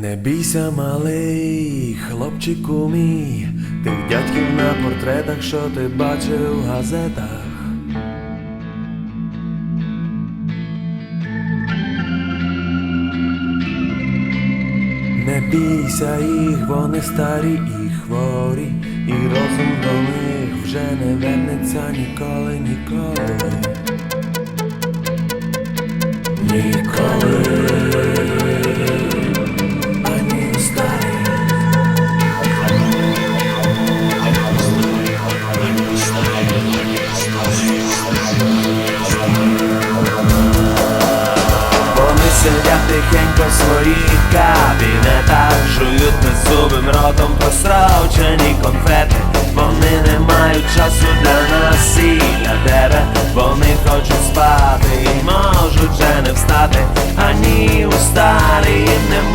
Не бійся, малий, хлопчику мій, тих дядьків на портретах, що ти бачив в газетах. Не бійся їх, вони старі і хворі, і розум до них вже не вернеться ніколи, ніколи. Ніколи. Сидять тихенько в своїх кабінетах, жують беззубим ротом прострочені конфети, вони не мають часу для нас і для тебе, вони хочуть спати, і можуть вже не встати, ані у старі не